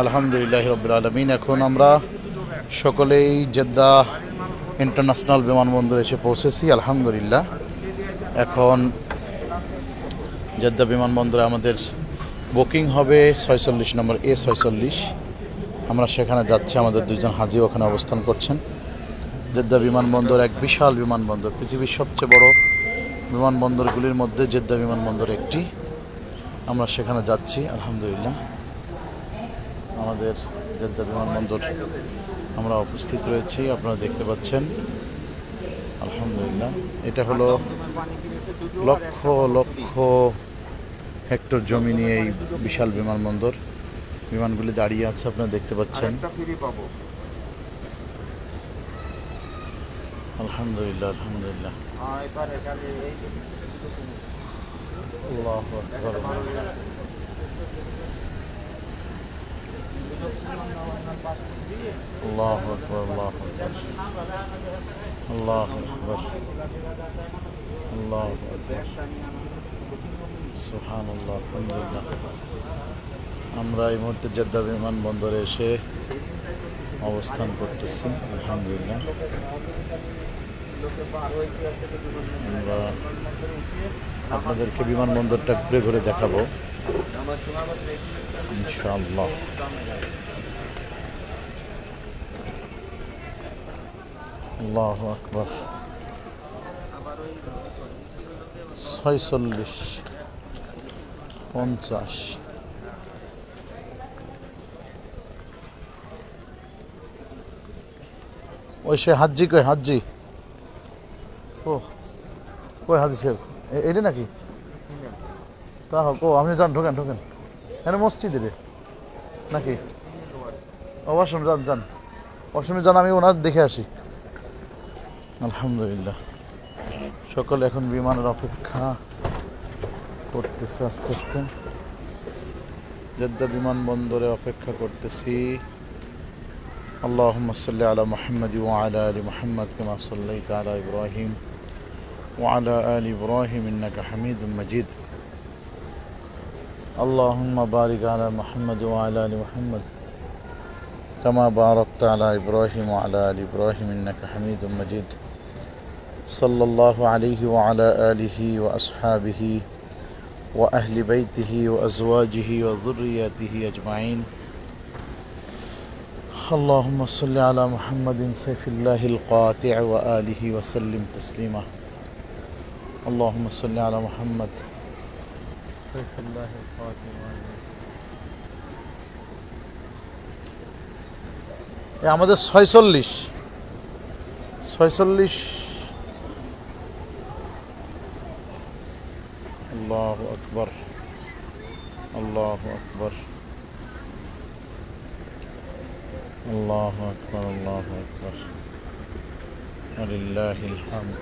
আলহামদুলিল্লাহ রবিল আলমিন। এখন আমরা সকলেই জেদ্দা ইন্টারন্যাশনাল বিমানবন্দর এসে পৌঁছেছি, আলহামদুলিল্লাহ। এখন জেদ্দা বিমানবন্দরে আমাদের বুকিং হবে ছয়চল্লিশ নম্বর এ ছয়চল্লিশ। আমরা সেখানে যাচ্ছি, আমাদের দুজন হাজি ওখানে অবস্থান করছেন। জেদ্দা বিমানবন্দর এক বিশাল বিমানবন্দর, পৃথিবীর সবচেয়ে বড় বিমানবন্দরগুলির মধ্যে জেদ্দা বিমানবন্দর একটি। আমরা সেখানে যাচ্ছি, আলহামদুলিল্লাহ। আমাদের জেদ্দা বিমানবন্দর আমরা উপস্থিত রয়েছি আপনারা দেখতে পাচ্ছেন। আলহামদুলিল্লাহ। এটা হলো লক্ষ লক্ষ হেক্টর জমি নিয়ে এই বিশাল বিমানবন্দর বিমানগুলি দাঁড়িয়ে আছে আপনারা দেখতে পাচ্ছেন। আলহামদুলিল্লাহ আলহামদুলিল্লাহ। আল্লাহু আকবার আল্লাহু আকবার আল্লাহু আকবার। আল্লাহু আকবার। আল্লাহু আকবার। সুবহানাল্লাহ, আলহামদুলিল্লাহ। আমরা এই মুহূর্তে জেদ্দা বিমানবন্দরে এসে অবস্থান করতেছি, আলহামদুলিল্লাহ। আপনাদেরকে বিমানবন্দরটা ঘুরে ঘুরে দেখাবো। ইনশাআল্লাহ আল্লাহ আকবর ছয়চল্লিশ পঞ্চাশ ওই সে হাজ্জি কই হাজ্জি ও কই হাজি এ- এটা নাকি তা হোক ও আপনি যান ঢোকেন ঢোকেন এখানে মসজিদে রে নাকি ও ওয়াশরুম যান যান ওয়াশরুমে যান আমি ওনার দেখে আসি আলহামদুলিল্লাহ সকলে এখন বিমানের অপেক্ষা করতেছে আস্তে আস্তে জেদ্দা বিমানবন্দরে অপেক্ষা করতেছি اللهم صل على محمد وعلى ال محمد كما صليت على ابراهيم وعلى ال ابراهيم انك حميد مجيد اللهم بارك على محمد وعلى آل محمد. كما باركت على إبراهيم وعلى آل إبراهيم إنك حميد مجيد. صلى الله عليه وعلى آله وأصحابه وأهل بيته وأزواجه وذرياته أجمعين. اللهم صل على محمد سيف الله القاطع وآله وسلم تسليما. اللهم صل على محمد سيف الله القاطع وآله এ আমাদের ছয়চল্লিশ ছয়চল্লিশ আল্লাহ আকবর আল্লাহ আকবর الله أكبر الله أكبر ولله الحمد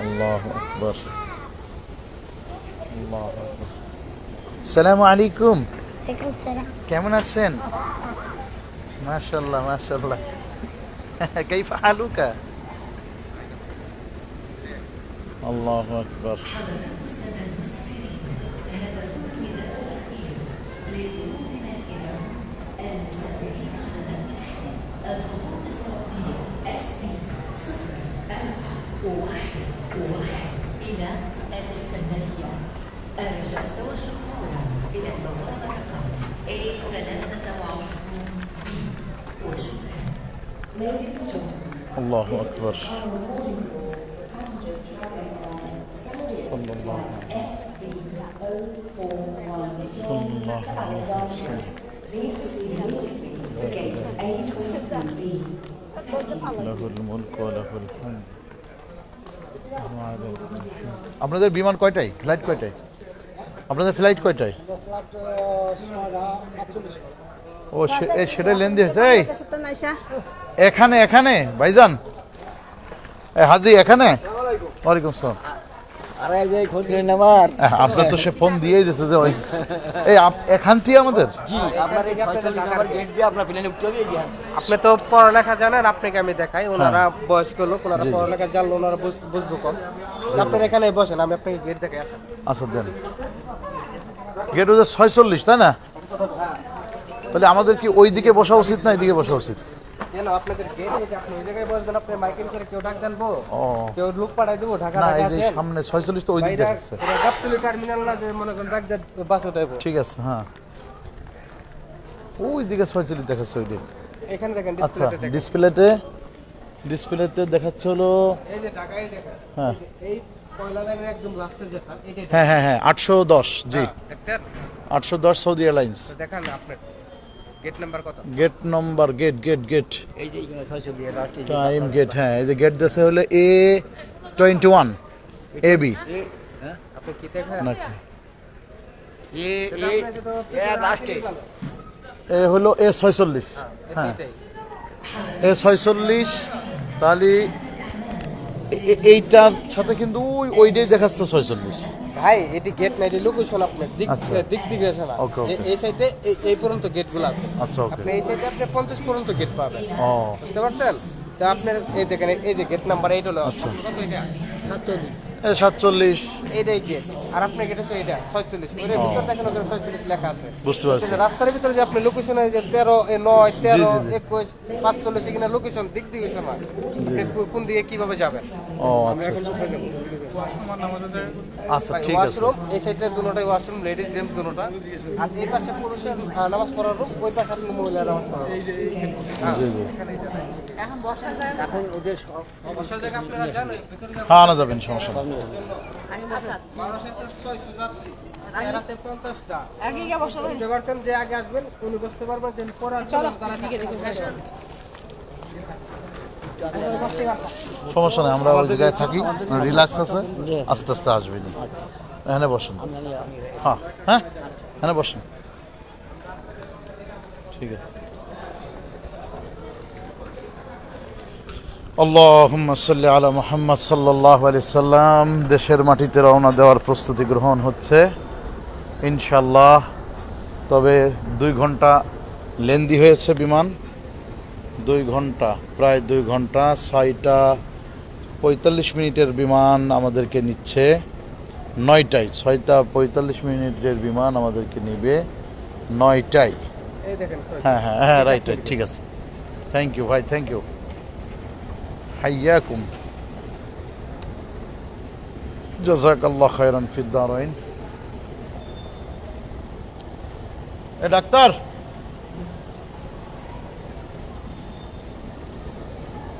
الله أكبر الله أكبر السلام عليكم ওয়ালাইকুম সালাম কেমন আছেন মাশাল্লাহ মাশাল্লাহ كيف حالك الله أكبر আল্লাহ আকবর আপনাদের বিমান কয়টায়? ফ্লাইট কয়টায়? আপনাদের ফ্লাইট কয়টায়? ও সেটাই লেনদেন হয়েছে। এখানে এখানে? ভাইজান? হাজি এখানে? ওয়ালাইকুম সালাম। আপনার তো সে ফোন দিয়েই দিয়েছে যে ওই এই এখান থেকে আমাদের। আপনি তো পড়ালেখা জানেন আপনাকে আমি দেখাই। ওনারা বয়স্ক লোক ওনারা পড়ালেখা জানলো ওনারা বুঝ- বুঝব কম। আপনার এখানে বসেন আমি আপনাকে গেট দেখাই আসেন আচ্ছা দেন। গেট হচ্ছে ছয়চল্লিশ তাই না? তাহলে আমাদের কি ওই দিকে বসা উচিত না এইদিকে বসা উচিত? কেন আপনাদের গেট যে আপনি ওই জায়গায় বসবেন আপনি মাইকেল করে কেউ ডাক দেন কেউ লোক পাঠাই দেবো ঢাকা ঢাকা আসেন। সামনে ছয়চল্লিশ তো ওই দিক দেখাচ্ছে গাবতলি টার্মিনাল না যে মনে করেন ডাক দেন বাস উঠাইবো। ঠিক আছে হ্যাঁ। ওই দিকে ছয়চল্লিশ দেখাচ্ছে ওই দিকে এখানে দেখেন আচ্ছা ডিসপ্লেতে ডিসপ্লেতে ডিসপ্লেতে দেখাচ্ছে হলো এই যে ঢাকায় দেখেন হ্যাঁ। এই একদম লাস্টে যেটা হ্যাঁ হ্যাঁ হ্যাঁ আটশো দশ জি। দেখছেন? আটশো দশ সৌদি এয়ারলাইন্স দেখান আপনার। গেট নাম্বার কত? গেট নম্বর গেট গেট এই যে টাইম গেট হ্যাঁ এই যে গেট দেশে হলো A twenty one A B আপনি কি দেখেন? নাকি এ এ এ লাস্টে এ হলো এ ছয়চল্লিশ হ্যাঁ এ ছয়চল্লিশ তাহলে এইটার সাথে কিন্তু ওই ওইটাই দেখাচ্ছে ছয়চল্লিশ। ভাই এটি গেট না এটি লোকেশন আপনার দিক আচ্ছা। দিক okay. এই সাইডে এই পর্যন্ত গেটগুলো আছে। আচ্ছা আপনি এই সাইডে আপনি পঞ্চাশ পর্যন্ত গেট পাবেন। বুঝতে পারছেন? তো আপনার এই দেখেন এই যে গেট নাম্বার এইট হলো আচ্ছা। সাতচল্লিশ। এ সাতচল্লিশ। এইটাই গেট আর আপনার গেট হচ্ছে এটা ছয়চল্লিশ। ওর ভিতর দেখেন ওখানে ছয়চল্লিশ লেখা আছে। বুঝতে পারছি। রাস্তার ভিতরে যে আপনি লোকেশনে যে তেরো এ নয় তেরো একুশ পাঁচচল্লিশ এখানে লোকেশন দিক আপনি কোন দিকে কীভাবে যাবেন? ও আচ্ছা আচ্ছা আচ্ছা ঠিক আছে। ওয়াশরুম এই সাইডে দুটোটাই ওয়াশরুম লেডিস জেন্টস দুটোটা। আর এই পাশে পুরুষের নামাজ পড়ার রুম ওই পাশে আপনি মহিলা নামাজ পড়ার জি জি। এখন বসার জায়গা এখন ওদের বসার জায়গা আপনারা জানেন ভিতরে হ্যাঁ আনা যাবেন সমস্যা নেই। মানুষ আছে ছয়শো যাত্রী এরাতে পঞ্চাশটা। আগে গিয়ে বসা বুঝতে পারছেন যে আগে আসবেন উনি বসতে পারবেন যে পরে আসবেন তারা দিকে সমস্যা নেই, আমরা ওই জায়গায় থাকি, রিল্যাক্স আছে, আস্তে আস্তে আসবেন। এখানে বসেন। হ্যাঁ হ্যাঁ এখানে বসেন। ঠিক আছে। আল্লাহুম্মা সাল্লি আলা মুহাম্মদ সাল্লাল্লাহু আলাইহি সাল্লাম। দেশের মাটিতে রওনা দেওয়ার প্রস্তুতি গ্রহণ হচ্ছে ইনশাল্লাহ তবে দুই ঘণ্টা লেন্দি হয়েছে বিমান। দুই ঘণ্টা প্রায় দুই ঘণ্টা ছয়টা পঁয়তাল্লিশ মিনিটের বিমান আমাদেরকে নিচ্ছে। নয়টায় ছয়টা পঁয়তাল্লিশ মিনিটের বিমান আমাদেরকে নেবে নয়টায়। হ্যাঁ হ্যাঁ হ্যাঁ রাইট রাইট ঠিক আছে। থ্যাংক ইউ ভাই থ্যাংক ইউ হাইয়াকুম। জাজাক আল্লাহ খায়রান ফিদ্দারাইন এ ডাক্তার!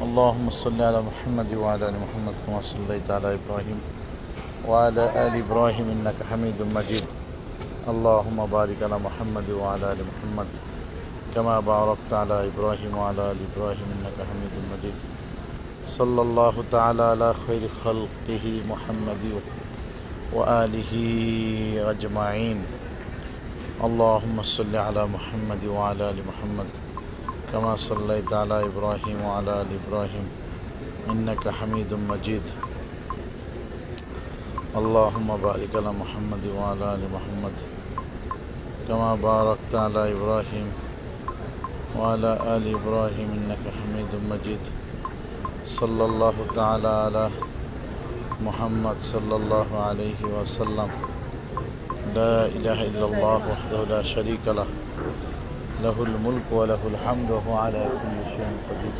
اللهم صل على محمد وعلى آل محمد كما صليت على إبراهيم وعلى آل إبراهيم إنك حميد مجيد. اللهم بارك على محمد وعلى آل محمد كما باركت على إبراهيم وعلى آل إبراهيم إنك حميد مجيد. صلى الله تعالى على خير خلقه محمد وآله أجمعين. اللهم صل على محمد وعلى آل محمد كما صليت على إبراهيم وعلى آل إبراهيم إنك حميد مجيد. اللهم بارك على محمد وعلى آل محمد كما باركت على إبراهيم وعلى آل إبراهيم إنك حميد مجيد. صلى الله تعالى على محمد صلى الله عليه وسلم. لا إله إلا الله وحده لا شريك له. له الملك وله الحمد وهو على كل شيء قدير.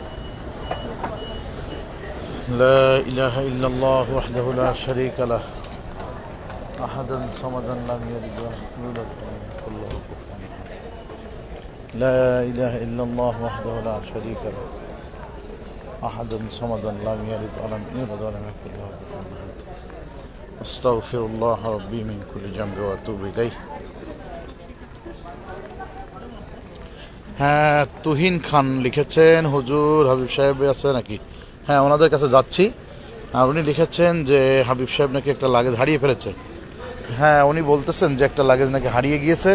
لا إله إلا الله وحده لا شريك له. أحدا صمدا لم يلد ولم يولد ولم يكن له كفوا لا إله إلا الله وحده لا شريك له. أحدا صمدا لم يلد ولم يولد ولم يكن له كفوا أحد. أستغفر الله ربي من كل جنب وأتوب إليه. হ্যাঁ তুহিন খান লিখেছেন, হুজুর হাবিব সাহেব আছে নাকি? হ্যাঁ ওনাদের কাছে যাচ্ছি। উনি লিখেছেন যে হাবিব সাহেব নাকি একটা লাগেজ হারিয়ে ফেলেছে। হ্যাঁ উনি বলতেছেন যে একটা লাগেজ নাকি হারিয়ে গিয়েছে।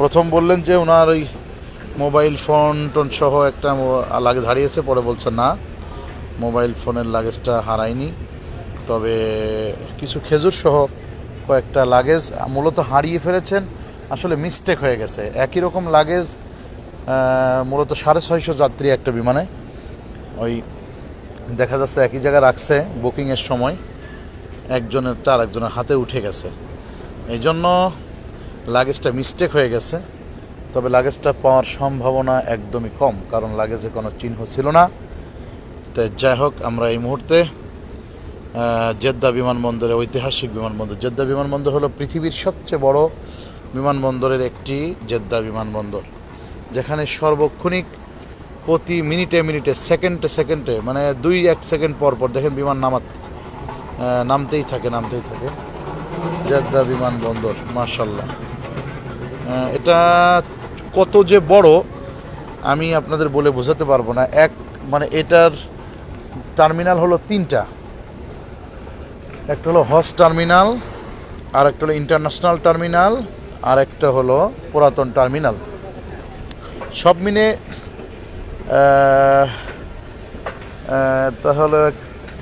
প্রথম বললেন যে ওনার ওই মোবাইল ফোন টোন সহ একটা লাগেজ হারিয়েছে, পরে বলছে না, মোবাইল ফোনের লাগেজটা হারায়নি। তবে কিছু খেজুর সহ কয়েকটা লাগেজ মূলত হারিয়ে ফেলেছেন। আসলে মিস্টেক হয়ে গেছে। একই রকম লাগেজ মূলত সাড়ে ছয়শো যাত্রী একটা বিমানে। ওই দেখা যাচ্ছে একই জায়গায় রাখছে বুকিংয়ের সময়। একজনেরটা আরেকজনের হাতে উঠে গেছে। এই জন্য লাগেজটা মিস্টেক হয়ে গেছে। তবে লাগেজটা পাওয়ার সম্ভাবনা একদমই কম, কারণ লাগেজে কোনো চিহ্ন ছিল না। তাই যাই হোক, আমরা এই মুহূর্তে জেদ্দা বিমানবন্দরে ঐতিহাসিক বিমানবন্দর। জেদ্দা বিমানবন্দর হলো পৃথিবীর সবচেয়ে বড় বিমানবন্দরের একটি জেদ্দা বিমানবন্দর। যেখানে সর্বক্ষণিক প্রতি মিনিটে মিনিটে, সেকেন্ডে সেকেন্ডে মানে দুই এক সেকেন্ড পর পর, দেখেন বিমান নামাত নামতেই থাকে নামতেই থাকে। জেদ্দা বিমানবন্দর মার্শাল্লাহ এটা কত যে বড়, আমি আপনাদের বলে বোঝাতে পারব না। এক মানে এটার টার্মিনাল হলো তিনটা। একটা হলো হজ টার্মিনাল, আর একটা হলো ইন্টারন্যাশনাল টার্মিনাল, আর একটা হলো পুরাতন টার্মিনাল। সব মিলে তাহলে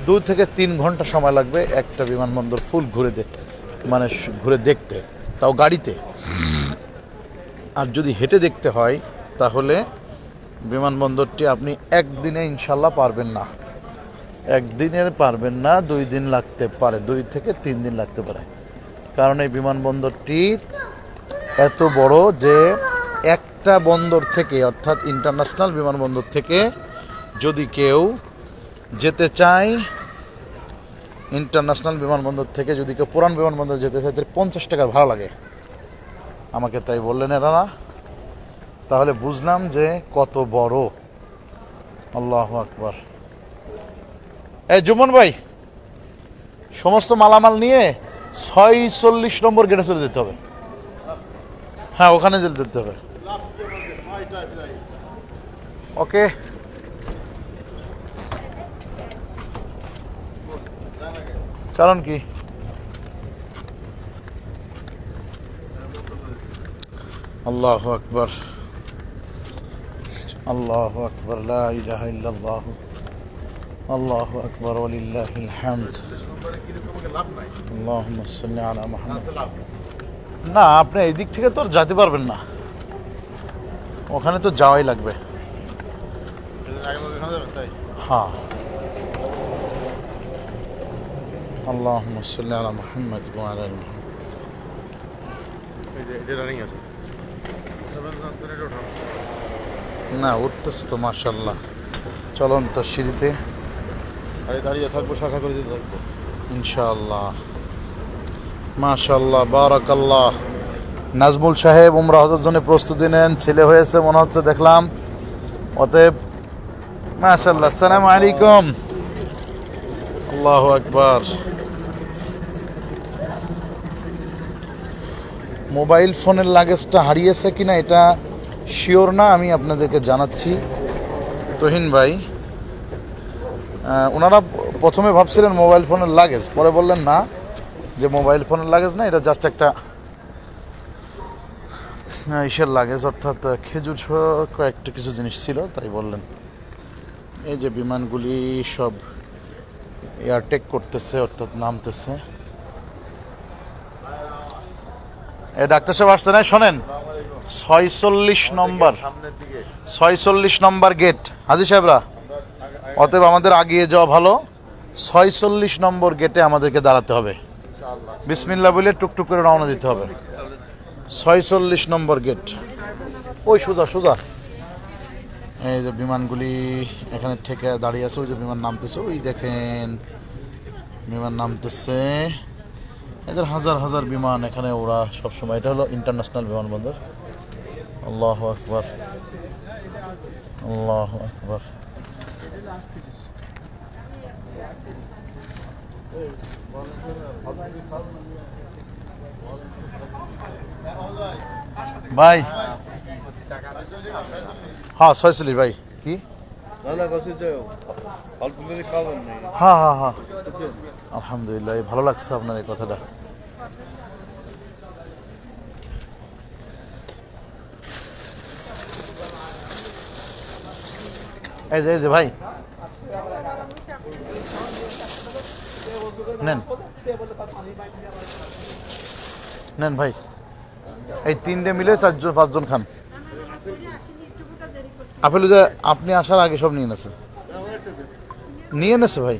দু থেকে তিন ঘণ্টা সময় লাগবে একটা বিমানবন্দর ফুল ঘুরে দেখ মানে ঘুরে দেখতে, তাও গাড়িতে। আর যদি হেঁটে দেখতে হয়, তাহলে বিমানবন্দরটি আপনি একদিনে ইনশাল্লাহ পারবেন না। একদিনের পারবেন না, দুই দিন লাগতে পারে, দুই থেকে তিন দিন লাগতে পারে। কারণ এই বিমানবন্দরটি এত বড় যে একটা বন্দর থেকে, অর্থাৎ ইন্টারন্যাশনাল বিমানবন্দর থেকে যদি কেউ যেতে চায় ইন্টারন্যাশনাল বিমানবন্দর থেকে যদি কেউ পুরান বিমানবন্দর যেতে চায়, তাহলে পঞ্চাশ টাকার ভাড়া লাগে। আমাকে তাই বললেন এনারা তাহলে বুঝলাম যে কত বড়। আল্লাহ আকবর। এই জুমন ভাই, সমস্ত মালামাল নিয়ে ছয়চল্লিশ নম্বর গেটে চলে যেতে হবে। হ্যাঁ ওখানে যেতে যেতে হবে। ওকে কারণ কি আল্লাহ আকবর আল্লাহ আকবর লা ইলাহা ইল্লাল্লাহ আল্লাহ আকবর ওলিল্লাহিল হামদ আল্লাহুম্মা সাল্লি আলা মুহাম্মদ না আপনি এই দিক থেকে তো আর যেতে পারবেন না। ওখানে তো যাওয়াই লাগবে। হ্যাঁ। আল্লাহুম্মা সাল্লি আলি মুহাম্মদ না উঠতেছে তো মার্শাল্লাহ চলন্ত সিঁড়িতে। আরে দাঁড়িয়ে থাকব শাখা করে দিতে থাকব। ইনশাআল্লাহ। মাশাল্লাহ বারাকাল্লাহ। নাজমুল সাহেব উমরা হজের জন্য প্রস্তুতি নেন, ছেলে হয়েছে, মনে হচ্ছে দেখলাম। অতএব মাশাল্লাহ সালাম আলাইকুম। আল্লাহ আকবার। মোবাইল ফোনের লাগেজটা হারিয়েছে কিনা এটা শিওর না, আমি আপনাদেরকে জানাচ্ছি। তহিন ভাই ওনারা প্রথমে ভাবছিলেন মোবাইল ফোনের লাগেজ, পরে বললেন না, যে মোবাইল ফোনের লাগেজ না, এটা জাস্ট একটা ইসের লাগেজ অর্থাৎ খেজুর সহ কয়েকটা কিছু জিনিস ছিল, তাই বললেন। এই যে বিমানগুলি সব এয়ারটেক করতেছে, অর্থাৎ নামতেছে। এ, ডাক্তার সাহেব আসছে না শোনেন। ছয়চল্লিশ নম্বর ছয়চল্লিশ নম্বর গেট হাজি সাহেবরা, অতএব আমাদের আগিয়ে যাওয়া ভালো। ছয়চল্লিশ নম্বর গেটে আমাদেরকে দাঁড়াতে হবে। বিসমিল্লা বলে টুকটুক করে রওনা দিতে হবে। ছয়চল্লিশ নম্বর গেট। ওই সোজা সোজা। এই যে বিমানগুলি এখানে ঠেকে দাঁড়িয়ে আছে, ওই যে বিমান নামতেছে, ওই দেখেন বিমান নামতেছে। এদের হাজার হাজার বিমান এখানে ওরা সবসময়, এটা হলো ইন্টারন্যাশনাল বিমানবন্দর। আল্লাহ আকবার। আল্লাহ আকবার। ভাই। হ্যাঁ ছয়চল্লিশ ভাই। কি? হ্যাঁ হ্যাঁ হ্যাঁ। আলহামদুলিল্লাহ এই ভালো লাগছে আপনার এই কথাটা। এই যে এই যে ভাই। নেন। নেন ভাই। এই তিনটে মিলে চারজন, পাঁচজন খান। আপেল যে আপনি আসার আগে সব নিয়ে নিয়ে নেছে ভাই।